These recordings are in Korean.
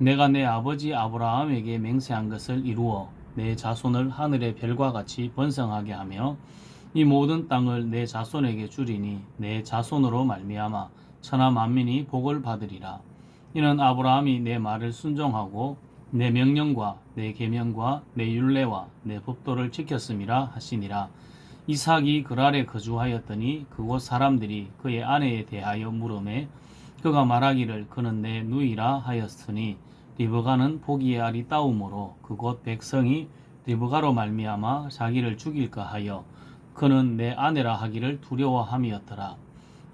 내가 내 아버지 아브라함에게 맹세한 것을 이루어 내 자손을 하늘의 별과 같이 번성하게 하며 이 모든 땅을 내 자손에게 주리니 내 자손으로 말미암아 천하 만민이 복을 받으리라. 이는 아브라함이 내 말을 순종하고 내 명령과 내 계명과 내 율례와 내 법도를 지켰음이라 하시니라. 이삭이 그랄에 거주하였더니 그곳 사람들이 그의 아내에 대하여 물음에 그가 말하기를 그는 내 누이라 하였으니 리브가는 보기에 아리따움으로 그곳 백성이 리브가로 말미암아 자기를 죽일까 하여 그는 내 아내라 하기를 두려워함이었더라.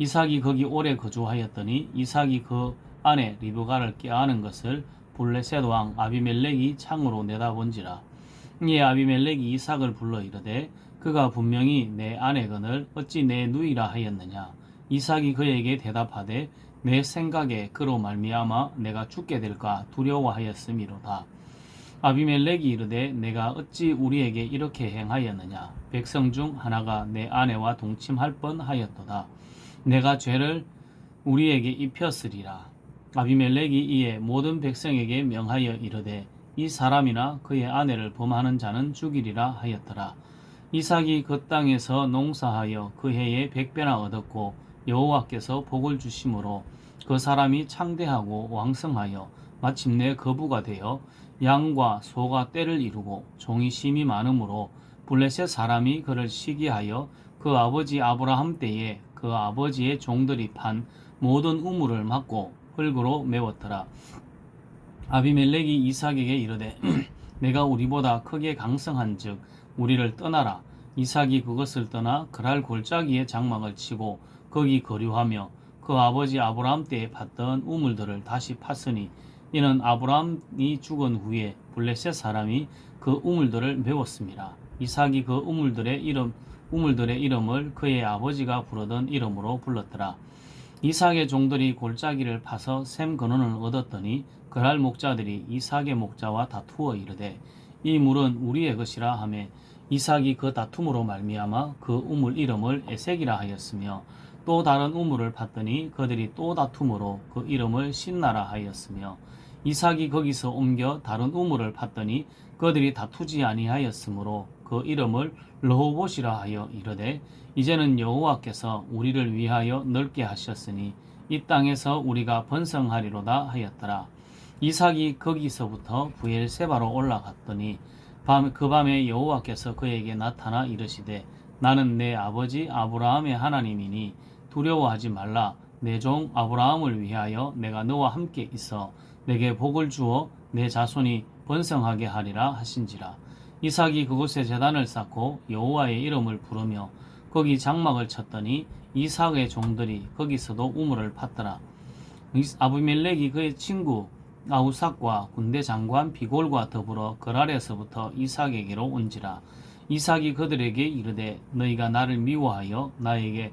이삭이 거기 오래 거주하였더니 이삭이 그 아내 리브가를 깨하는 것을 블레셋 왕 아비멜렉이 창으로 내다본지라. 이에 아비멜렉이 이삭을 불러 이르되 그가 분명히 내 아내건을 어찌 내 누이라 하였느냐. 이삭이 그에게 대답하되 내 생각에 그로 말미암아 내가 죽게 될까 두려워하였음이로다. 아비멜렉이 이르되 내가 어찌 우리에게 이렇게 행하였느냐 백성 중 하나가 내 아내와 동침할 뻔하였도다. 내가 죄를 우리에게 입혔으리라. 아비멜렉이 이에 모든 백성에게 명하여 이르되 이 사람이나 그의 아내를 범하는 자는 죽이리라 하였더라. 이삭이 그 땅에서 농사하여 그 해에 백배나 얻었고 여호와께서 복을 주심으로 그 사람이 창대하고 왕성하여 마침내 거부가 되어 양과 소가 떼를 이루고 종이 심이 많으므로 블레셋 사람이 그를 시기하여 그 아버지 아브라함 때에 그 아버지의 종들이 판 모든 우물을 막고 흙으로 메웠더라. 아비멜렉이 이삭에게 이르되 내가 우리보다 크게 강성한즉 우리를 떠나라. 이삭이 그것을 떠나 그랄 골짜기에 장막을 치고 거기 거류하며 그 아버지 아브라함 때에 팠던 우물들을 다시 팠으니 이는 아브라함이 죽은 후에 블레셋 사람이 그 우물들을 메웠습니다. 이삭이 그 우물들의 이름 우물들의 이름을 그의 아버지가 부르던 이름으로 불렀더라. 이삭의 종들이 골짜기를 파서 샘 근원을 얻었더니 그랄 목자들이 이삭의 목자와 다투어 이르되 이 물은 우리의 것이라 하매 이삭이 그 다툼으로 말미암아 그 우물 이름을 에색이라 하였으며 또 다른 우물을 팠더니 그들이 또 다툼으로 그 이름을 신나라 하였으며 이삭이 거기서 옮겨 다른 우물을 팠더니 그들이 다투지 아니하였으므로 그 이름을 러호봇이라 하여 이르되 이제는 여호와께서 우리를 위하여 넓게 하셨으니 이 땅에서 우리가 번성하리로다 하였더라. 이삭이 거기서부터 부엘세바로 올라갔더니 밤, 그 밤에 여호와께서 그에게 나타나 이르시되 나는 내 아버지 아브라함의 하나님이니 두려워하지 말라. 내 종 아브라함을 위하여 내가 너와 함께 있어 내게 복을 주어 내 자손이 번성하게 하리라 하신지라. 이삭이 그곳에 제단을 쌓고 여호와의 이름을 부르며 거기 장막을 쳤더니 이삭의 종들이 거기서도 우물을 팠더라. 아브멜렉이 그의 친구 아우삭과 군대 장관 비골과 더불어 거랄에서부터 이삭에게로 온지라. 이삭이 그들에게 이르되 너희가 나를 미워하여 나에게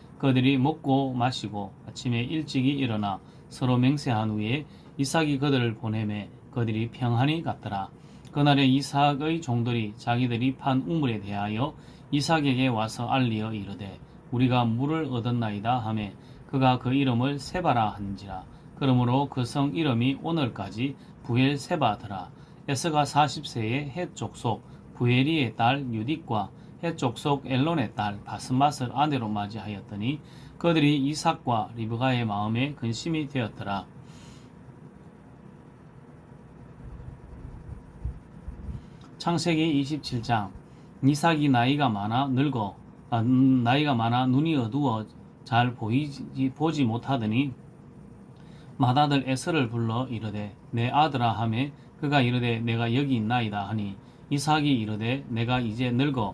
그들이 먹고 마시고 아침에 일찍이 일어나 서로 맹세한 후에 이삭이 그들을 보내매 그들이 평안히 갔더라. 그날에 이삭의 종들이 자기들이 판 우물에 대하여 이삭에게 와서 알리어 이르되 우리가 물을 얻었나이다 하매 그가 그 이름을 세바라 한지라. 그러므로 그 성 이름이 오늘까지 부엘 세바더라. 에스가 40세에 헷 족속 부에리의 딸 유딕과 헷 족속 엘론의 딸 바스맛을 아내로 맞이하였더니 그들이 이삭과 리브가의 마음에 근심이 되었더라. 창세기 27장 이삭이 나이가 많아 늙어 아, 음, 나이가 많아 눈이 어두워 잘 보이지 보지 못하더니 맏아들 에서를 불러 이르되 내 아들아 하매 그가 이르되 내가 여기 있나이다 하니 이삭이 이르되 내가 이제 늙어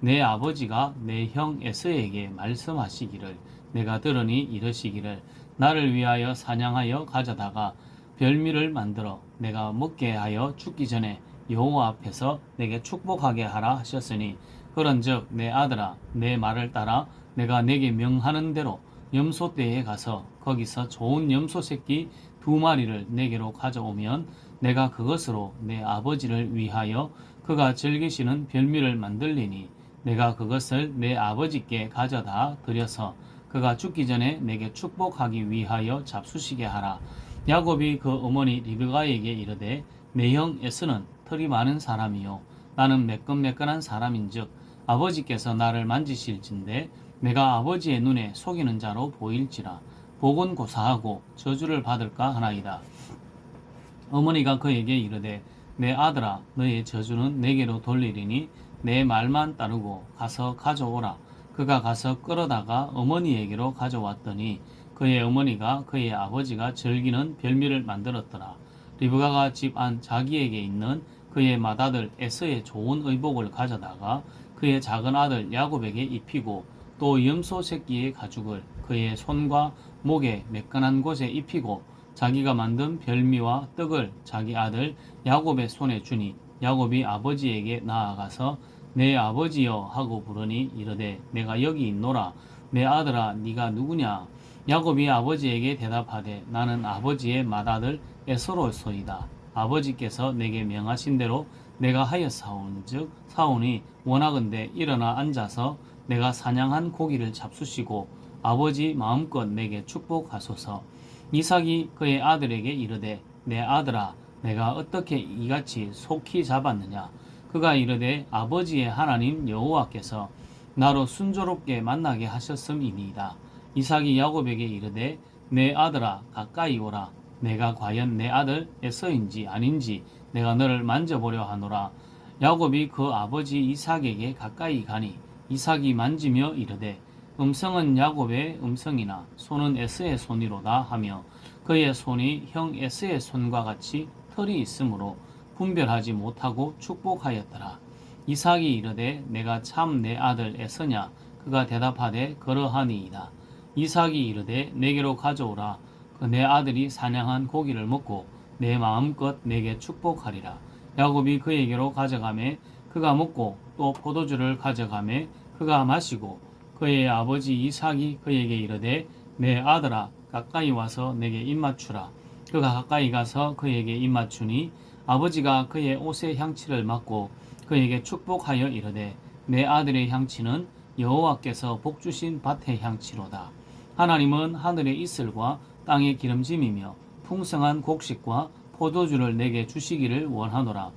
내 아버지가 내 형 에서에게 말씀하시기를 내가 들으니 이러시기를 나를 위하여 사냥하여 가져다가 별미를 만들어 내가 먹게 하여 죽기 전에 여호와 앞에서 내게 축복하게 하라 하셨으니 그런즉 내 아들아 내 말을 따라 내가 내게 명하는 대로 염소 떼에 가서 거기서 좋은 염소 새끼 두 마리를 내게로 가져오면 내가 그것으로 내 아버지를 위하여 그가 즐기시는 별미를 만들리니 내가 그것을 내 아버지께 가져다 드려서 그가 죽기 전에 내게 축복하기 위하여 잡수시게 하라. 야곱이 그 어머니 리브가에게 이르되 내 형 에스는 털이 많은 사람이요 나는 매끈매끈한 사람인즉 아버지께서 나를 만지실진데 내가 아버지의 눈에 속이는 자로 보일지라 복은 고사하고 저주를 받을까 하나이다. 어머니가 그에게 이르되 내 아들아 너의 저주는 내게로 돌리리니 내 말만 따르고 가서 가져오라. 그가 가서 끌어다가 어머니에게로 가져왔더니 그의 어머니가 그의 아버지가 즐기는 별미를 만들었더라. 리브가가 집 안 자기에게 있는 그의 맏아들 에서의 좋은 의복을 가져다가 그의 작은 아들 야곱에게 입히고 또 염소 새끼의 가죽을 그의 손과 목에 매끈한 곳에 입히고 자기가 만든 별미와 떡을 자기 아들 야곱의 손에 주니 야곱이 아버지에게 나아가서 내 아버지여 하고 부르니 이르되 내가 여기 있노라. 내 아들아 네가 누구냐? 야곱이 아버지에게 대답하되 나는 아버지의 맏아들 에서로소이다. 아버지께서 내게 명하신 대로 내가 하였사온즉 사온이 원하건대 일어나 앉아서 내가 사냥한 고기를 잡수시고 아버지 마음껏 내게 축복하소서. 이삭이 그의 아들에게 이르되 내 아들아 내가 어떻게 이같이 속히 잡았느냐 그가 이르되 아버지의 하나님 여호와께서 나로 순조롭게 만나게 하셨음이니이다. 이삭이 야곱에게 이르되 내 아들아 가까이 오라. 내가 과연 내 아들 에서인지 아닌지 내가 너를 만져보려 하노라. 야곱이 그 아버지 이삭에게 가까이 가니 이삭이 만지며 이르되 음성은 야곱의 음성이나 손은 에스의 손이로다 하며 그의 손이 형 에스의 손과 같이 털이 있으므로 분별하지 못하고 축복하였더라. 이삭이 이르되 내가 참 내 아들 에서냐 그가 대답하되 그러하니이다. 이삭이 이르되 내게로 가져오라 그 내 아들이 사냥한 고기를 먹고 내 마음껏 내게 축복하리라. 야곱이 그에게로 가져가매 그가 먹고 또 포도주를 가져가매 그가 마시고 그의 아버지 이삭이 그에게 이르되 내 아들아 가까이 와서 내게 입맞추라. 그가 가까이 가서 그에게 입맞추니 아버지가 그의 옷의 향취를 맡고 그에게 축복하여 이르되 내 아들의 향취는 여호와께서 복 주신 밭의 향취로다. 하나님은 하늘의 이슬과 땅의 기름짐이며 풍성한 곡식과 포도주를 내게 주시기를 원하노라.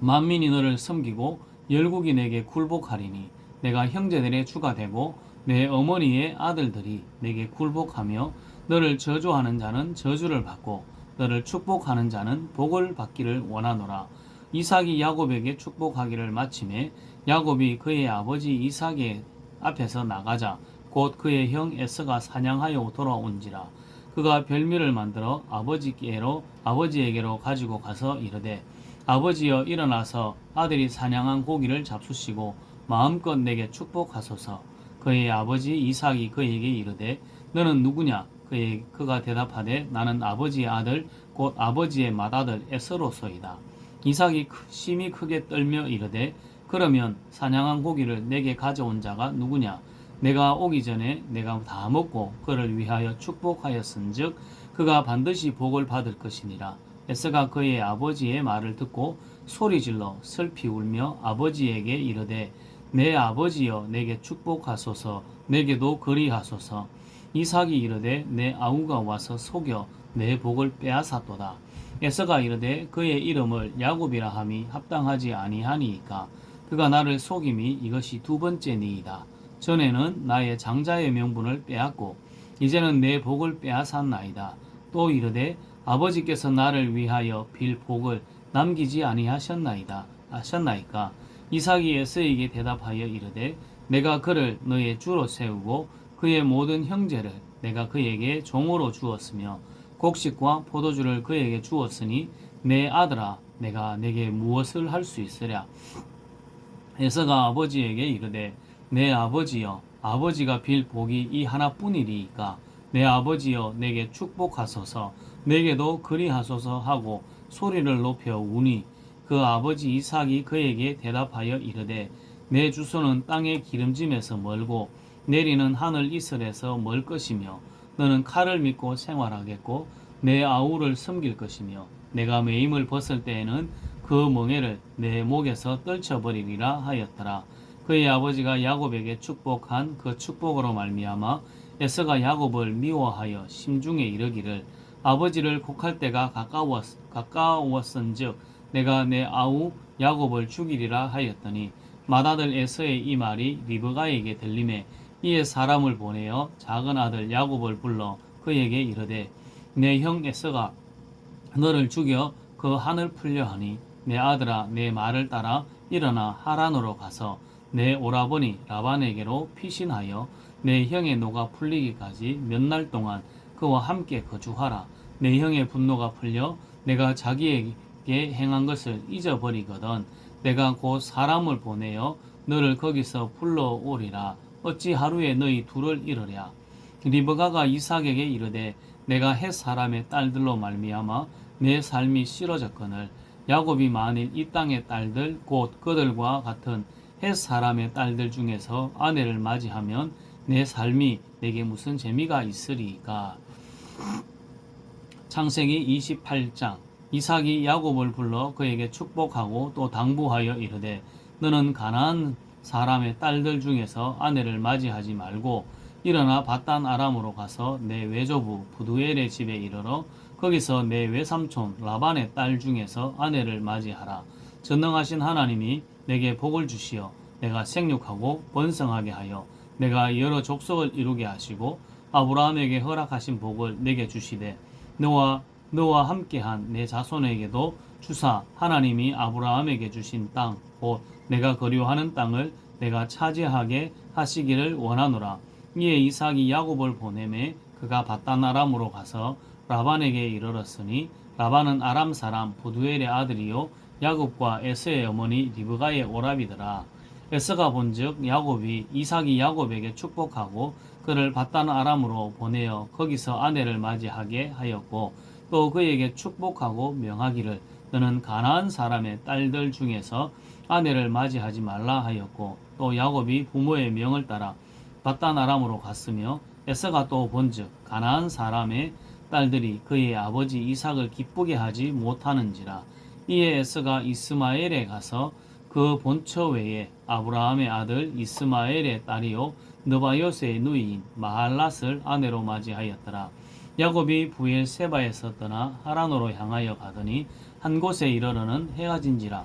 만민이 너를 섬기고 열국이 내게 굴복하리니 내가 형제들의 주가 되고 내 어머니의 아들들이 내게 굴복하며 너를 저주하는 자는 저주를 받고 너를 축복하는 자는 복을 받기를 원하노라. 이삭이 야곱에게 축복하기를 마침에 야곱이 그의 아버지 이삭의 앞에서 나가자 곧 그의 형 에서가 사냥하여 돌아온지라. 그가 별미를 만들어 아버지께로 아버지에게로 가지고 가서 이르되 아버지여 일어나서 아들이 사냥한 고기를 잡수시고 마음껏 내게 축복하소서. 그의 아버지 이삭이 그에게 이르되 너는 누구냐 그의 그가 대답하되 나는 아버지의 아들 곧 아버지의 맏아들 에서로소이다. 이삭이 심히 크게 떨며 이르되 그러면 사냥한 고기를 내게 가져온 자가 누구냐? 내가 오기 전에 내가 다 먹고 그를 위하여 축복하였은즉 그가 반드시 복을 받을 것이니라. 에스가 그의 아버지의 말을 듣고 소리질러 슬피 울며 아버지에게 이르되 내 아버지여 내게 축복하소서 내게도 그리하소서 이삭이 이르되 내 아우가 와서 속여 내 복을 빼앗았도다. 에서가 이르되 그의 이름을 야곱이라 함이 합당하지 아니하니이까 그가 나를 속임이 이것이 두 번째니이다. 전에는 나의 장자의 명분을 빼앗고 이제는 내 복을 빼앗았나이다. 또 이르되 아버지께서 나를 위하여 빌 복을 남기지 아니하셨나이다 하셨나이까? 이삭이 에서에게 대답하여 이르되 내가 그를 너의 주로 세우고 그의 모든 형제를 내가 그에게 종으로 주었으며 곡식과 포도주를 그에게 주었으니 내 아들아 내가 내게 무엇을 할 수 있으랴? 에서가 아버지에게 이르되 내 아버지여 아버지가 빌 복이 이 하나뿐이리이까? 내 아버지여 내게 축복하소서. 내게도 그리하소서 하고 소리를 높여 우니 그 아버지 이삭이 그에게 대답하여 이르되 내 주소는 땅의 기름짐에서 멀고 내리는 하늘 이슬에서 멀 것이며 너는 칼을 믿고 생활하겠고 내 아우를 섬길 것이며 내가 매임을 벗을 때에는 그 멍에를 내 목에서 떨쳐버리리라 하였더라. 그의 아버지가 야곱에게 축복한 그 축복으로 말미암아 에서가 야곱을 미워하여 심중에 이르기를 아버지를 곡할 때가 가까웠, 가까웠은즉 내가 내 아우 야곱을 죽이리라 하였더니 맏아들 에서의 이 말이 리브가에게 들림에 이에 사람을 보내어 작은 아들 야곱을 불러 그에게 이르되 내 형 에서가 너를 죽여 그 한을 풀려 하니 내 아들아 내 말을 따라 일어나 하란으로 가서 내 오라버니 라반에게로 피신하여 내 형의 노가 풀리기까지 몇 날 동안 그와 함께 거주하라. 내 형의 분노가 풀려 내가 자기에게 행한 것을 잊어버리거든 내가 곧 사람을 보내어 너를 거기서 불러오리라 어찌 하루에 너희 둘을 잃으랴? 리브가가 이삭에게 이르되 내가 헷 사람의 딸들로 말미암아 내 삶이 싫어졌거늘 야곱이 만일 이 땅의 딸들 곧 그들과 같은 헷 사람의 딸들 중에서 아내를 맞이하면 내 삶이 내게 무슨 재미가 있으리까? 창세기 28장. 이삭이 야곱을 불러 그에게 축복하고 또 당부하여 이르되 너는 가나안 사람의 딸들 중에서 아내를 맞이하지 말고 일어나 바단 아람으로 가서 내 외조부 부두엘의 집에 이르러 거기서 내 외삼촌 라반의 딸 중에서 아내를 맞이하라. 전능하신 하나님이 내게 복을 주시어 내가 생육하고 번성하게 하여 내가 여러 족속을 이루게 하시고 아브라함에게 허락하신 복을 내게 주시되 너와 너와 함께한 내 자손에게도 주사 하나님이 아브라함에게 주신 땅 곧 내가 거류하는 땅을 내가 차지하게 하시기를 원하노라. 이에 이삭이 야곱을 보내매 그가 바단 아람으로 가서 라반에게 이르렀으니 라반은 아람 사람 부두엘의 아들이요 야곱과 에서의 어머니 리브가의 오랍이더라. 에서가 본즉 야곱이 이삭이 야곱에게 축복하고 그를 바단 아람으로 보내어 거기서 아내를 맞이하게 하였고 또 그에게 축복하고 명하기를 너는 가나안 사람의 딸들 중에서 아내를 맞이하지 말라 하였고 또 야곱이 부모의 명을 따라 바단 아람으로 갔으며 에서가 또 본즉 가나안 사람의 딸들이 그의 아버지 이삭을 기쁘게 하지 못하는지라 이에 에서가 이스마엘에 가서 그 본처 외에 아브라함의 아들 이스마엘의 딸이요 느바요스의 누이인 마할랏을 아내로 맞이하였더라. 야곱이 부엘 세바에서 떠나 하란으로 향하여 가더니 한 곳에 이르러는 해가 진지라.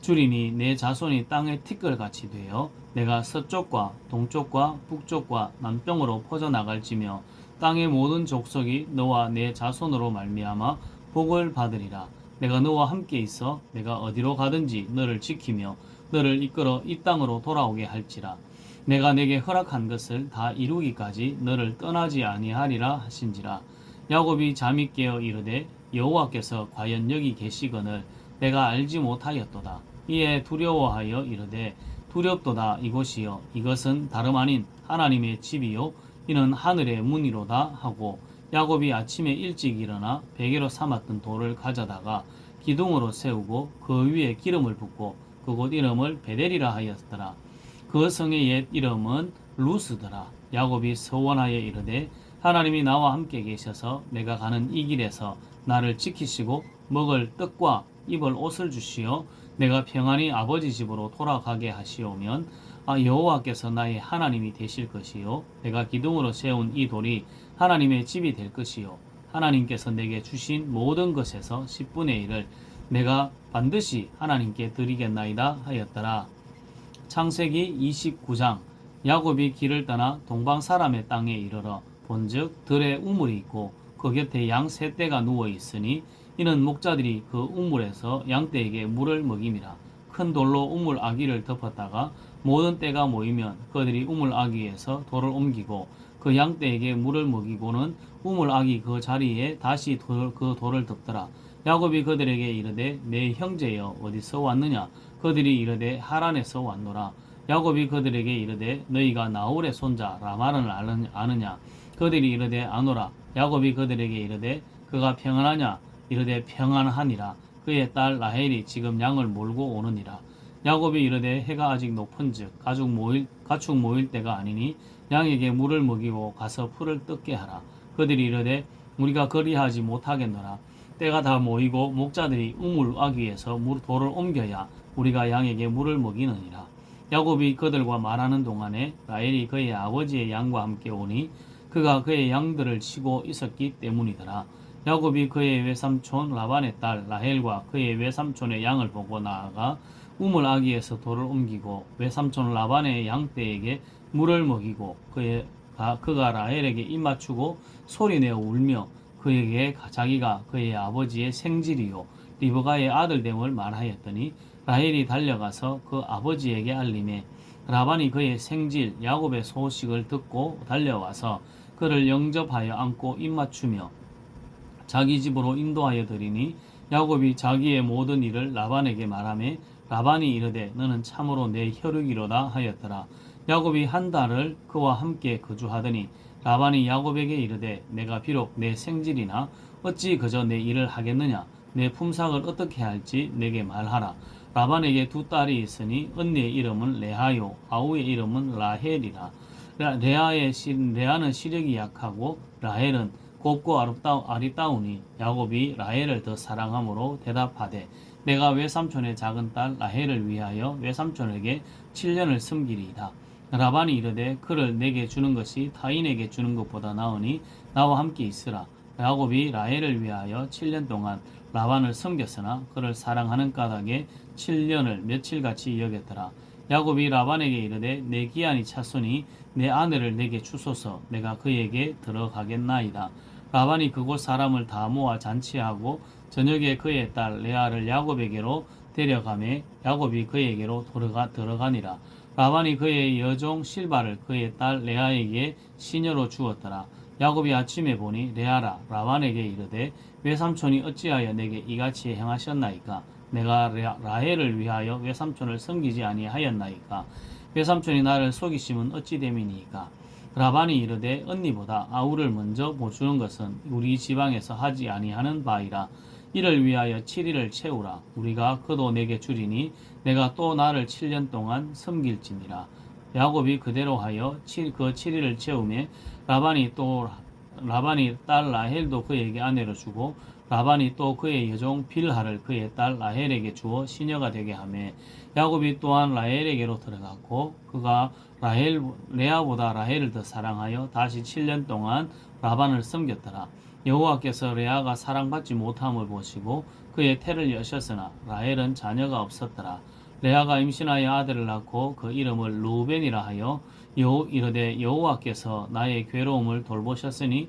주리니 내 자손이 땅의 티끌 같이 되어 내가 서쪽과 동쪽과 북쪽과 남쪽으로 퍼져 나갈지며 땅의 모든 족속이 너와 내 자손으로 말미암아 복을 받으리라. 내가 너와 함께 있어 내가 어디로 가든지 너를 지키며 너를 이끌어 이 땅으로 돌아오게 할지라. 내가 내게 허락한 것을 다 이루기까지 너를 떠나지 아니하리라 하신지라. 야곱이 잠이 깨어 이르되 여호와께서 과연 여기 계시거늘 내가 알지 못하였도다. 이에 두려워하여 이르되 두렵도다 이곳이요 이것은 다름 아닌 하나님의 집이요. 이는 하늘의 문이로다 하고 야곱이 아침에 일찍 일어나 베개로 삼았던 돌을 가져다가 기둥으로 세우고 그 위에 기름을 붓고 그곳 이름을 베델이라 하였더라. 그 성의 옛 이름은 루스더라. 야곱이 서원하여 이르되 하나님이 나와 함께 계셔서 내가 가는 이 길에서 나를 지키시고 먹을 떡과 입을 옷을 주시어 내가 평안히 아버지 집으로 돌아가게 하시오면 아, 여호와께서 나의 하나님이 되실 것이요 내가 기둥으로 세운 이 돌이 하나님의 집이 될 것이요 하나님께서 내게 주신 모든 것에서 10분의 1을 내가 반드시 하나님께 드리겠나이다 하였더라. 창세기 29장 야곱이 길을 떠나 동방 사람의 땅에 이르러 본즉 들에 우물이 있고 그 곁에 양 세 떼가 누워 있으니 이는 목자들이 그 우물에서 양떼에게 물을 먹임이라 큰 돌로 우물 아기를 덮었다가 모든 떼가 모이면 그들이 우물 아기에서 돌을 옮기고 그 양떼에게 물을 먹이고는 우물 아기 그 자리에 다시 돌, 그 돌을 덮더라. 야곱이 그들에게 이르되 내 형제여 어디서 왔느냐? 그들이 이르되 하란에서 왔노라. 야곱이 그들에게 이르되 너희가 나홀의 손자 라마를 아느- 아느냐? 그들이 이르되 아노라. 야곱이 그들에게 이르되 그가 평안하냐 이르되 평안하니라. 그의 딸 라헬이 지금 양을 몰고 오느니라. 야곱이 이르되 해가 아직 높은즉 가축 모일 가축 모일 때가 아니니 양에게 물을 먹이고 가서 풀을 뜯게 하라. 그들이 이르되 우리가 그리하지 못하겠노라. 때가 다 모이고 목자들이 우물 아귀에서 물 돌을 옮겨야 우리가 양에게 물을 먹이느니라. 야곱이 그들과 말하는 동안에 라헬이 그의 아버지의 양과 함께 오니 그가 그의 양들을 치고 있었기 때문이더라. 야곱이 그의 외삼촌 라반의 딸 라헬과 그의 외삼촌의 양을 보고 나아가 우물 아기에서 돌을 옮기고 외삼촌 라반의 양떼에게 물을 먹이고 그의 가- 그가 라헬에게 입 맞추고 소리내어 울며 그에게 자기가 그의 아버지의 생질이요 리브가의 아들됨을 말하였더니 라헬이 달려가서 그 아버지에게 알림해 라반이 그의 생질 야곱의 소식을 듣고 달려와서 그를 영접하여 안고 입맞추며 자기 집으로 인도하여 드리니 야곱이 자기의 모든 일을 라반에게 말하며 라반이 이르되 너는 참으로 내 혈육이로다 하였더라. 야곱이 한 달을 그와 함께 거주하더니 라반이 야곱에게 이르되 내가 비록 내 생질이나 어찌 그저 내 일을 하겠느냐? 내 품삯을 어떻게 할지 내게 말하라. 라반에게 두 딸이 있으니 언니의 이름은 레하요 아우의 이름은 라헬이라. 레- 레아의 시, 레아는 시력이 약하고 라헬은 곱고 아름다우, 아리따우니 야곱이 라헬을 더 사랑함으로 대답하되 내가 외삼촌의 작은 딸 라헬을 위하여 외삼촌에게 7년을 섬기리이다. 라반이 이르되 그를 내게 주는 것이 타인에게 주는 것보다 나으니 나와 함께 있으라. 야곱이 라헬을 위하여 7년 동안 라반을 섬겼으나 그를 사랑하는 까닭에 7년을 며칠같이 여겼더라. 야곱이 라반에게 이르되 내 기한이 찼으니 내 아내를 내게 주소서 내가 그에게 들어가겠나이다. 라반이 그곳 사람을 다 모아 잔치하고 저녁에 그의 딸 레아를 야곱에게로 데려가매 야곱이 그에게로 들어가 들어가니라. 라반이 그의 여종 실바를 그의 딸 레아에게 시녀로 주었더라. 야곱이 아침에 보니 레아라 라반에게 이르되 외삼촌이 어찌하여 내게 이같이 행하셨나이까 내가 라헬을 위하여 외삼촌을 섬기지 아니하였나이까? 외삼촌이 나를 속이심은 어찌 됨이니까? 라반이 이르되 언니보다 아우를 먼저 보주는 것은 우리 지방에서 하지 아니하는 바이라. 이를 위하여 7일을 채우라. 우리가 그도 내게 주리니 내가 또 나를 7년 동안 섬길지니라. 야곱이 그대로 하여 칠- 그 7일을 채우매 라반이 또 라반이 딸 라헬도 그에게 아내로 주고 라반이 또 그의 여종 빌하를 그의 딸 라헬에게 주어 시녀가 되게 하매 야곱이 또한 라헬에게로 들어갔고 그가 라헬 레아보다 라헬을 더 사랑하여 다시 7년 동안 라반을 섬겼더라. 여호와께서 레아가 사랑받지 못함을 보시고 그의 태를 여셨으나 라헬은 자녀가 없었더라. 레아가 임신하여 아들을 낳고 그 이름을 루벤이라 하여 여 이르되 여호와께서 나의 괴로움을 돌보셨으니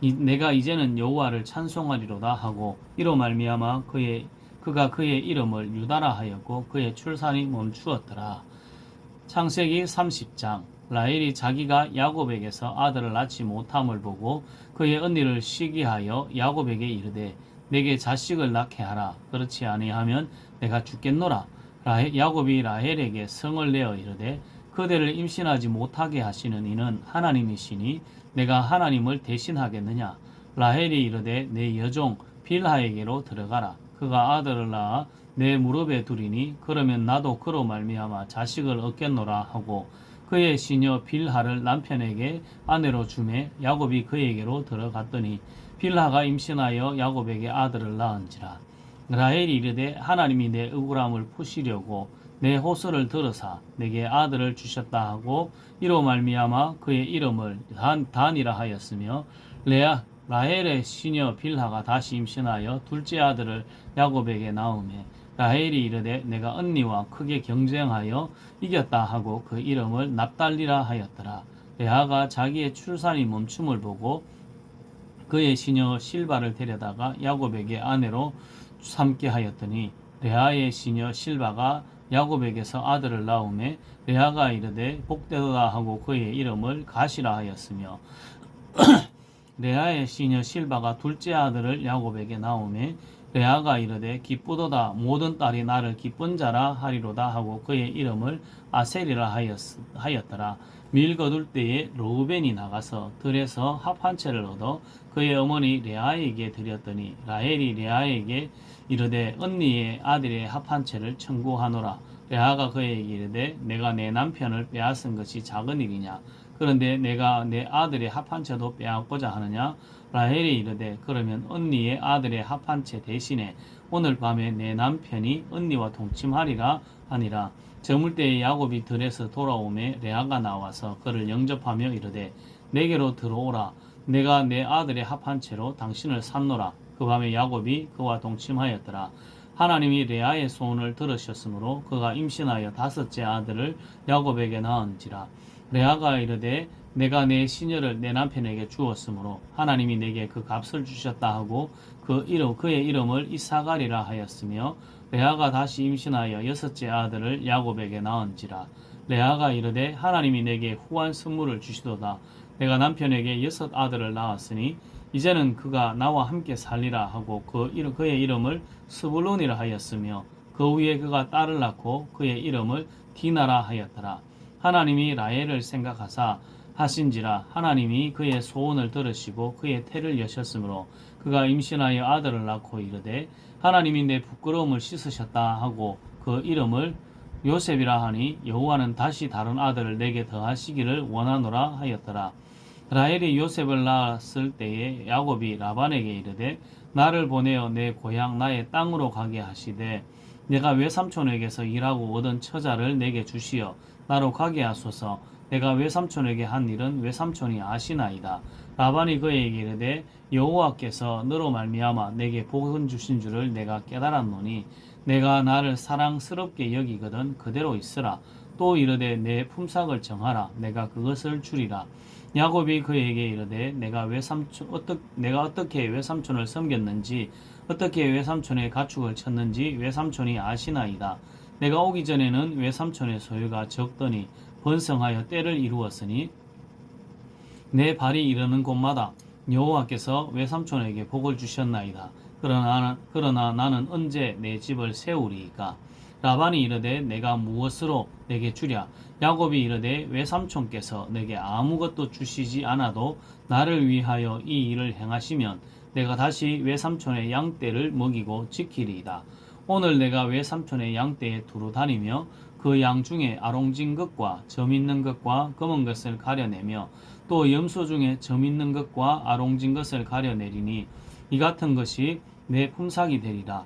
이- 내가 이제는 여호와를 찬송하리로다 하고 이로 말미암아 그의 그가 그의 이름을 유다라 하였고 그의 출산이 멈추었더라. 창세기 30장. 라헬이 자기가 야곱에게서 아들을 낳지 못함을 보고 그의 언니를 시기하여 야곱에게 이르되 내게 자식을 낳게 하라. 그렇지 아니하면 내가 죽겠노라. 라헬, 야곱이 라헬에게 성을 내어 이르되 그대를 임신하지 못하게 하시는 이는 하나님이시니 내가 하나님을 대신하겠느냐? 라헬이 이르되 내 여종 빌하에게로 들어가라. 그가 아들을 낳아 내 무릎에 두리니 그러면 나도 그로 말미암아 자식을 얻겠노라 하고 그의 시녀 빌하를 남편에게 아내로 주매 야곱이 그에게로 들어갔더니 빌하가 임신하여 야곱에게 아들을 낳은지라. 라헬이 이르되 하나님이 내 억울함을 푸시려고 내 호소를 들으사 내게 아들을 주셨다 하고 이로 말미암아 그의 이름을 단, 단이라 하였으며 레아 라헬의 시녀 빌하가 다시 임신하여 둘째 아들을 야곱에게 낳음에 라헬이 이르되 내가 언니와 크게 경쟁하여 이겼다 하고 그 이름을 납달리라 하였더라. 레아가 자기의 출산이 멈춤을 보고 그의 시녀 실바를 데려다가 야곱에게 아내로 삼게 하였더니 레아의 시녀 실바가 야곱에게서 아들을 낳음에 레아가 이르되 복되도다 하고 그의 이름을 가시라 하였으며 레아의 시녀 실바가 둘째 아들을 야곱에게 낳음에 레아가 이르되 기쁘도다. 모든 딸이 나를 기쁜 자라 하리로다 하고 그의 이름을 아셀이라 하였, 하였더라. 밀 거둘 때에 로우벤이 나가서 들에서 합한 채를 얻어 그의 어머니 레아에게 드렸더니 라헬이 레아에게 이르되 언니의 아들의 합한 채를 청구하노라. 레아가 그에게 이르되 내가 내 남편을 빼앗은 것이 작은 일이냐? 그런데 내가 내 아들의 합한 채도 빼앗고자 하느냐? 라헬이 이르되 그러면 언니의 아들의 합한채 대신에 오늘 밤에 내 남편이 언니와 동침하리라 하니라. 저물 때에 야곱이 들에서 돌아오매 레아가 나와서 그를 영접하며 이르되 내게로 들어오라. 내가 내 아들의 합한 채로 당신을 삼노라 그 밤에 야곱이 그와 동침하였더라. 하나님이 레아의 소원을 들으셨으므로 그가 임신하여 다섯째 아들을 야곱에게 낳은지라. 레아가 이르되 내가 내 시녀를 내 남편에게 주었으므로 하나님이 내게 그 값을 주셨다 하고 그 이름 그의 이름을 이사가리라 하였으며 레아가 다시 임신하여 여섯째 아들을 야곱에게 낳은지라. 레아가 이르되 하나님이 내게 후한 선물을 주시도다. 내가 남편에게 여섯 아들을 낳았으니 이제는 그가 나와 함께 살리라 하고 그 이름 그의 이름을 스불론이라 하였으며 그 후에 그가 딸을 낳고 그의 이름을 디나라 하였더라. 하나님이 라헬을 생각하사 하신지라 하나님이 그의 소원을 들으시고 그의 태를 여셨으므로 그가 임신하여 아들을 낳고 이르되 하나님이 내 부끄러움을 씻으셨다 하고 그 이름을 요셉이라 하니 여호와는 다시 다른 아들을 내게 더하시기를 원하노라 하였더라 라헬이 요셉을 낳았을 때에 야곱이 라반에게 이르되 나를 보내어 내 고향 나의 땅으로 가게 하시되 내가 외삼촌에게서 일하고 얻은 처자를 내게 주시어 나로 가게 하소서. 내가 외삼촌에게 한 일은 외삼촌이 아시나이다. 라반이 그에게 이르되 여호와께서 너로 말미암아 내게 복은 주신 줄을 내가 깨달았노니 내가 나를 사랑스럽게 여기거든 그대로 있으라. 또 이르되 내 품삯을 정하라. 내가 그것을 주리라 야곱이 그에게 이르되 내가 외삼촌 어떻 내가 어떻게 외삼촌을 섬겼는지 어떻게 외삼촌의 가축을 쳤는지 외삼촌이 아시나이다 내가 오기 전에는 외삼촌의 소유가 적더니 번성하여 때를 이루었으니 내 발이 이르는 곳마다 여호와께서 외삼촌에게 복을 주셨나이다. 그러나, 그러나 나는 언제 내 집을 세우리이까? 라반이 이르되 내가 무엇으로 내게 주랴? 야곱이 이르되 외삼촌께서 내게 아무것도 주시지 않아도 나를 위하여 이 일을 행하시면 내가 다시 외삼촌의 양떼를 먹이고 지키리이다. 오늘 내가 외삼촌의 양떼에 두루 다니며 그 양 중에 아롱진 것과 점 있는 것과 검은 것을 가려내며 또 염소 중에 점 있는 것과 아롱진 것을 가려내리니 이 같은 것이 내 품삯이 되리라.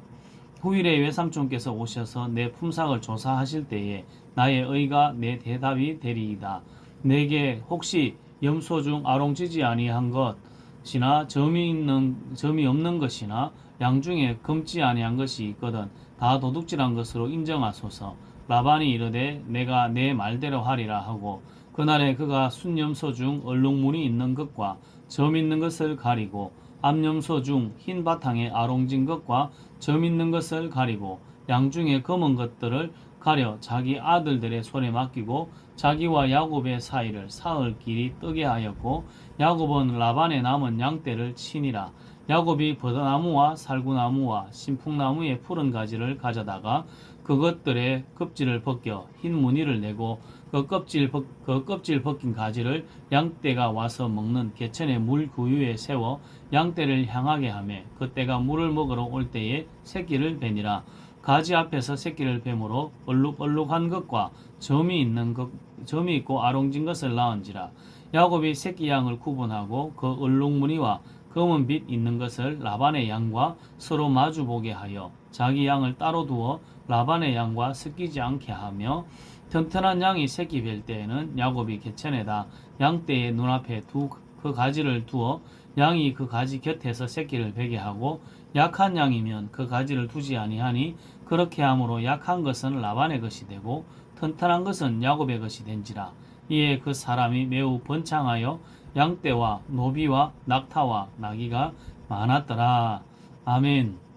후일에 외삼촌께서 오셔서 내 품삯을 조사하실 때에 나의 의가 내 대답이 되리이다. 내게 혹시 염소 중 아롱지지 아니한 것 것이나 점이 있는 점이 없는 것이나 양 중에 금지 아니한 것이 있거든 다 도둑질한 것으로 인정하소서 라반이 이르되 내가 내 말대로 하리라 하고 그날에 그가 순염소 중 얼룩무늬 있는 것과 점 있는 것을 가리고 암염소 중 흰 바탕에 아롱진 것과 점 있는 것을 가리고 양 중에 검은 것들을 가려 자기 아들들의 손에 맡기고 자기와 야곱의 사이를 사흘 길이 뜨게 하였고 야곱은 라반의 남은 양떼를 치니라. 야곱이 버드나무와 살구나무와 신풍나무의 푸른 가지를 가져다가 그것들의 껍질을 벗겨 흰 무늬를 내고 그 껍질, 벗, 그 껍질 벗긴 가지를 양떼가 와서 먹는 개천의 물 구유에 세워 양떼를 향하게 하매 그때가 물을 먹으러 올 때에 새끼를 베니라. 가지 앞에서 새끼를 뱀으로 얼룩얼룩한 것과 점이 있는 것 점이 있고 아롱진 것을 낳은지라. 야곱이 새끼 양을 구분하고 그 얼룩무늬와 검은 빛 있는 것을 라반의 양과 서로 마주 보게 하여 자기 양을 따로 두어 라반의 양과 섞이지 않게 하며 튼튼한 양이 새끼 뵐 때에는 야곱이 개천에다 양떼의 눈앞에 두 그 가지를 두어 양이 그 가지 곁에서 새끼를 베게 하고 약한 양이면 그 가지를 두지 아니하니 그렇게 함으로 약한 것은 라반의 것이 되고 튼튼한 것은 야곱의 것이 된지라. 이에 그 사람이 매우 번창하여 양떼와 노비와 낙타와 나귀가 많았더라. 아멘